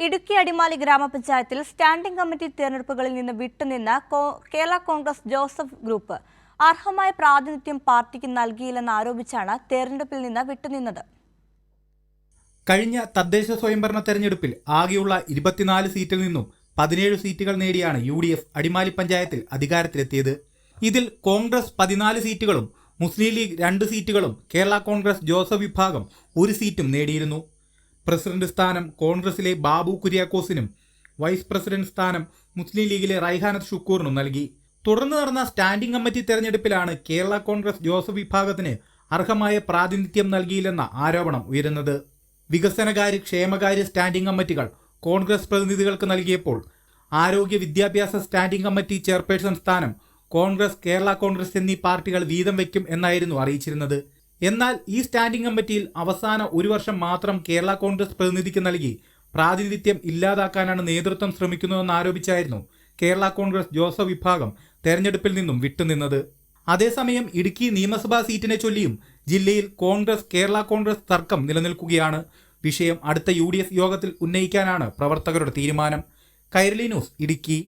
ഇടുക്കി അടിമാലി ഗ്രാമപഞ്ചായത്തിൽ standing committee തിരഞ്ഞെടുപ്പുകളിൽ നിന്ന് വിട്ടുനിന്ന കേരള കോൺഗ്രസ് ജോസഫ് ഗ്രൂപ്പ് അർഹമായ പ്രാതിനിധ്യം പാർട്ടിക്ക് നൽകിയില്ലെന്ന് ആരോപിച്ചാണ് തെരഞ്ഞെടുപ്പിൽ നിന്ന് വിട്ടുനിന്നത്. കഴിഞ്ഞ തദ്ദേശ സ്വയംഭരണ തെരഞ്ഞെടുപ്പിൽ ആകെയുള്ള ഇരുപത്തിനാല് സീറ്റിൽ നിന്നും പതിനേഴ് സീറ്റുകൾ നേടിയാണ് യു ഡി എഫ് അടിമാലി പഞ്ചായത്തിൽ അധികാരത്തിലെത്തിയത്. ഇതിൽ കോൺഗ്രസ് പതിനാല് സീറ്റുകളും മുസ്ലിം ലീഗ് രണ്ട് സീറ്റുകളും കേരള കോൺഗ്രസ് ജോസഫ് വിഭാഗം ഒരു സീറ്റും നേടിയിരുന്നു. പ്രസിഡന്റ് സ്ഥാനം കോൺഗ്രസിലെ ബാബു കുര്യാക്കോസിനും വൈസ് പ്രസിഡന്റ് സ്ഥാനം മുസ്ലിം ലീഗിലെ റൈഹാനത്ത് ഷുക്കൂറിനും നൽകി. തുടർന്ന് നടന്ന സ്റ്റാൻഡിംഗ് കമ്മിറ്റി തെരഞ്ഞെടുപ്പിലാണ് കേരള കോൺഗ്രസ് ജോസഫ് വിഭാഗത്തിന് അർഹമായ പ്രാതിനിധ്യം നൽകിയില്ലെന്ന ആരോപണം ഉയരുന്നത്. വികസനകാര്യ ക്ഷേമകാര്യ സ്റ്റാൻഡിംഗ് കമ്മിറ്റികൾ കോൺഗ്രസ് പ്രതിനിധികൾക്ക് നൽകിയപ്പോൾ ആരോഗ്യ വിദ്യാഭ്യാസ സ്റ്റാൻഡിംഗ് കമ്മിറ്റി ചെയർപേഴ്സൺ സ്ഥാനം കോൺഗ്രസ് കേരള കോൺഗ്രസ് എന്നീ പാർട്ടികൾ വീതം വയ്ക്കും എന്നായിരുന്നു അറിയിച്ചിരുന്നത്. എന്നാൽ ഈ സ്റ്റാൻഡിംഗ് കമ്മിറ്റിയിൽ അവസാന ഒരു വർഷം മാത്രം കേരള കോൺഗ്രസ് പ്രതിനിധിക്ക് നൽകി പ്രാതിനിധ്യം ഇല്ലാതാക്കാനാണ് നേതൃത്വം ശ്രമിക്കുന്നതെന്ന് ആരോപിച്ചായിരുന്നു കേരള കോൺഗ്രസ് ജോസഫ് വിഭാഗം തെരഞ്ഞെടുപ്പിൽ നിന്നും വിട്ടുനിന്നത്. അതേസമയം ഇടുക്കി നിയമസഭാ സീറ്റിനെ ചൊല്ലിയും ജില്ലയിൽ കോൺഗ്രസ് കേരള കോൺഗ്രസ് തർക്കം നിലനിൽക്കുകയാണ്. വിഷയം അടുത്ത യു യോഗത്തിൽ ഉന്നയിക്കാനാണ് പ്രവർത്തകരുടെ തീരുമാനം. കൈരളി ന്യൂസ് ഇടുക്കി.